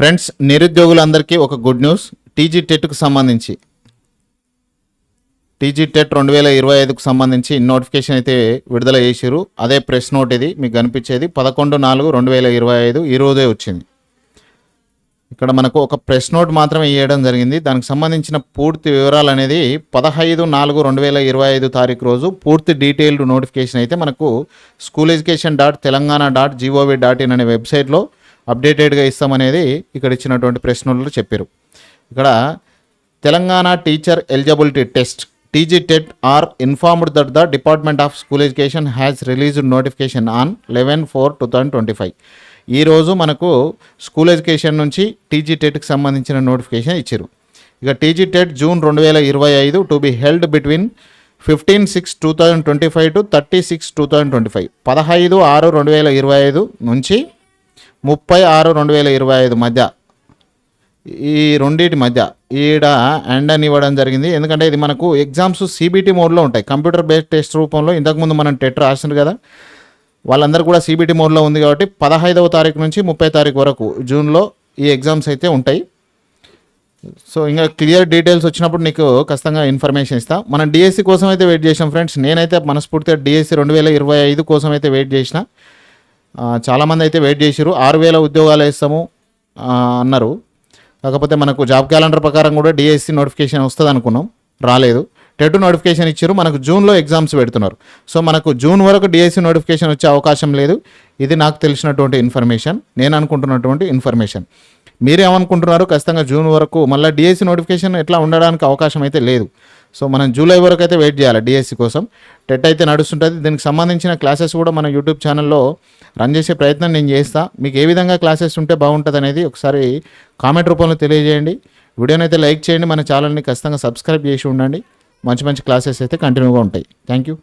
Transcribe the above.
Friends నిరుద్యోగులందరికీ ఒక good news. TG టెట్కు సంబంధించి. TG TET రెండు వేల ఇరవై ఐదుకు సంబంధించి నోటిఫికేషన్ అయితే విడుదల చేసిరు అదే ప్రెస్ నోట్ ఇది మీకు కనిపించేది. పదకొండు నాలుగు రెండు వేల ఇరవై ఐదు ఈ రోజే వచ్చింది. ఇక్కడ మనకు ఒక ప్రెస్ నోట్ మాత్రమే ఇవ్వడం జరిగింది. దానికి సంబంధించిన పూర్తి వివరాలు అనేది పదహైదు నాలుగు రెండు వేల ఇరవై ఐదు తారీఖు రోజు పూర్తి డీటెయిల్డ్ నోటిఫికేషన్ అయితే మనకు school education dot Telangana dot GOV dot in అనే వెబ్సైట్లో అప్డేటెడ్గా ఇస్తామనేది ఇక్కడ ఇచ్చినటువంటి ప్రశ్నలు చెప్పారు. ఇక్కడ Telangana teacher eligibility test TG TET are informed that the department of school education has released notification on eleven four two thousand twenty five. ఈరోజు మనకు స్కూల్ ఎడ్యుకేషన్ నుంచి టీజీ టెట్కి సంబంధించిన నోటిఫికేషన్ ఇచ్చారు. ఇక టీజీ టెట్ జూన్ రెండు వేల ఇరవై ఐదు to be held between fifteen six two thousand twenty five to thirty six two thousand twenty five. పదహైదు ఆరు రెండు వేల ఇరవై ఐదు నుంచి ముప్పై ఆరు రెండు వేల ఇరవై ఐదు మధ్య. ఈ రెండింటి మధ్య ఈడ అండ్ అని ఇవ్వడం జరిగింది. ఎందుకంటే ఇది మనకు ఎగ్జామ్స్ సిబిటి మోడ్లో ఉంటాయి. కంప్యూటర్ బేస్డ్ టెస్ట్ రూపంలో ఇంతకుముందు మనం టెట్ రాసినారు కదా. వాళ్ళందరూ కూడా సిబిటి మోడ్లో ఉంది కాబట్టి పదహైదవ తారీఖు నుంచి ముప్పై తారీఖు వరకు జూన్లో ఈ ఎగ్జామ్స్ అయితే ఉంటాయి. సో ఇంకా క్లియర్ డీటెయిల్స్ వచ్చినప్పుడు నీకు ఖచ్చితంగా ఇన్ఫర్మేషన్ ఇస్తా. మనం డిఎస్సి కోసం అయితే వెయిట్ చేసాం ఫ్రెండ్స్. నేనైతే మనస్ఫూర్తిగా డిఎస్సి రెండు వేల ఇరవై ఐదు కోసం అయితే వెయిట్ చేసిన. చాలామంది అయితే వెయిట్ చేసిరు ఆరు వేల ఉద్యోగాలు వేస్తాము అన్నారు. కాకపోతే మనకు జాబ్ క్యాలెండర్ ప్రకారం కూడా డిఎస్సి నోటిఫికేషన్ వస్తుంది అనుకున్నాం రాలేదు టెట్ నోటిఫికేషన్ ఇచ్చారు మనకు జూన్లో ఎగ్జామ్స్ పెడుతున్నారు. సో మనకు జూన్ వరకు డిఎస్సి నోటిఫికేషన్ వచ్చే అవకాశం లేదు. ఇది నాకు తెలిసినటువంటి ఇన్ఫర్మేషన్. నేను అనుకుంటున్నటువంటి ఇన్ఫర్మేషన్. మీరేమనుకుంటున్నారు? ఖచ్చితంగా జూన్ వరకు మళ్ళీ డిఎస్సి నోటిఫికేషన్ ఎట్లా ఉండడానికి అవకాశం అయితే లేదు. సో మనం జూలై వరకు అయితే వెయిట్ చేయాలి డిఎస్సి కోసం. టెట్ అయితే నడుస్తుంటుంది. దీనికి సంబంధించిన క్లాసెస్ కూడా మన యూట్యూబ్ ఛానల్లో రన్ చేసే ప్రయత్నం నేను చేస్తా. మీకు ఏ విధంగా క్లాసెస్ ఉంటే బాగుంటుంది అనేది ఒకసారి కామెంట్ రూపంలో తెలియజేయండి. వీడియోని అయితే లైక్ చేయండి. మన ఛానల్ని ఖచ్చితంగా సబ్స్క్రైబ్ చేసి ఉండండి. మంచి మంచి క్లాసెస్ అయితే కంటిన్యూగా ఉంటాయి. Thank you.